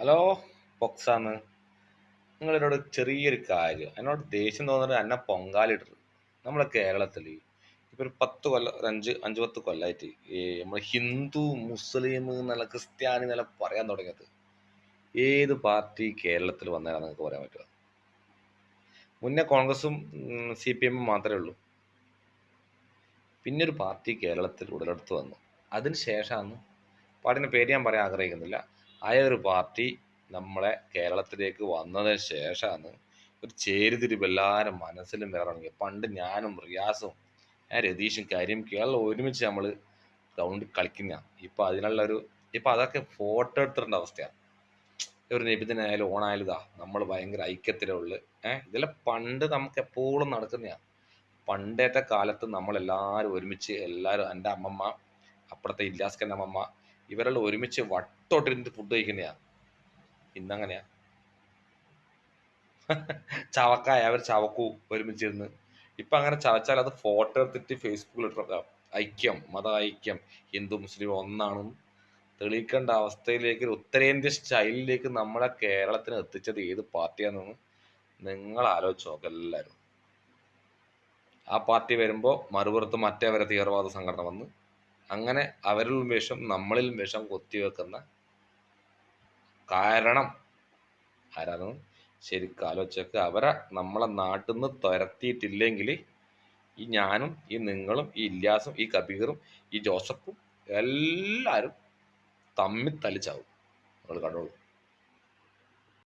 Hello പൊക്സാന്ന്. നിങ്ങൾ എന്നോട് ചെറിയൊരു കാര്യം. എന്നോട് ദേഷ്യം തോന്നുന്നത് എന്നെ പൊങ്കാലിട്ടത്. നമ്മളെ കേരളത്തിൽ ഇപ്പൊ ഒരു പത്ത് കൊല്ലം ഒരു അഞ്ച് അഞ്ച് പത്ത് കൊല്ലമായിട്ട് ഈ നമ്മൾ ഹിന്ദു മുസ്ലിം എന്നല്ല ക്രിസ്ത്യാനി എന്നല്ല പറയാൻ തുടങ്ങിയത്. ഏത് പാർട്ടി കേരളത്തിൽ വന്നാലാണ് നിങ്ങൾക്ക് പറയാൻ പറ്റുക? മുന്നേ കോൺഗ്രസും സി പി എമ്മും മാത്രമേ ഉള്ളൂ. പിന്നെ ഒരു പാർട്ടി കേരളത്തിൽ ഉടലെടുത്ത് വന്നു. അതിന് ശേഷമാണ് പാർട്ടിന്റെ പേര് ഞാൻ പറയാൻ ആഗ്രഹിക്കുന്നില്ല. ആയ ഒരു പാർട്ടി നമ്മളെ കേരളത്തിലേക്ക് വന്നതിന് ശേഷമാണ് ഒരു ചേരിതിരിവ് എല്ലാവരും മനസ്സിലും വരാൻ തുടങ്ങിയത് പണ്ട് ഞാനും റിയാസും രതീഷും കാര്യം കേരളം ഒരുമിച്ച് നമ്മൾ ഗ്രൗണ്ടിൽ കളിക്കുന്ന ഇപ്പം അതിനുള്ള ഒരു ഇപ്പം അതൊക്കെ ഫോട്ടോ എടുത്തിടേണ്ട അവസ്ഥയാണ്. ഒരു നബിദിനായാലും ഓണായാലും ഇതാ നമ്മൾ ഭയങ്കര ഐക്യത്തിലുള്ള ഏഹ് ഇതെല്ലാം പണ്ട് നമുക്ക് എപ്പോഴും നടക്കുന്നതാണ്. പണ്ടത്തെ കാലത്ത് നമ്മളെല്ലാവരും ഒരുമിച്ച് എല്ലാവരും എന്റെ അമ്മമ്മ അപ്പുറത്തെ ഇല്ലാസ്കന്റെ അമ്മമ്മ ഇവരെല്ലാം ഒരുമിച്ച് വട്ടോട്ടിരുന്ന് ഫുഡ് കഴിക്കുന്നതാ ഇന്നങ്ങനെയാ. ചവക്കായ അവർ ചവക്കൂ ഒരുമിച്ചിരുന്ന്. ഇപ്പൊ അങ്ങനെ ചവച്ചാൽ അത് ഫോട്ടോ എടുത്തിട്ട് ഫേസ്ബുക്കിൽ ഇട്ട ഐക്യം മത ഐക്യം ഹിന്ദു മുസ്ലിം ഒന്നാണെന്ന് തെളിയിക്കേണ്ട അവസ്ഥയിലേക്ക് ഉത്തരേന്ത്യ സ്റ്റൈലിലേക്ക് നമ്മളെ കേരളത്തിന് എത്തിച്ചത് ഏത് പാർട്ടിയാണെന്ന് നിങ്ങൾ ആലോചിച്ച് നോക്ക എല്ലാവരും. ആ പാർട്ടി വരുമ്പോൾ മറുപുറത്ത് മറ്റേ വരെ തീവ്രവാദ സംഘടന വന്ന് അങ്ങനെ അവരിലും വിഷം നമ്മളിലും വിഷം കൊത്തിവെക്കുന്ന കാരണം ആരാണ്? ശരിക്കും ആലോചിച്ചൊക്കെ. അവരെ നമ്മളെ നാട്ടിൽ നിന്ന് തുരത്തിയിട്ടില്ലെങ്കിൽ ഈ ഞാനും ഈ നിങ്ങളും ഈ ഇല്യാസും ഈ കബീറും ഈ ജോസഫും എല്ലാവരും തമ്മിൽ തലിച്ചാവും നിങ്ങൾ കണ്ടോളൂ.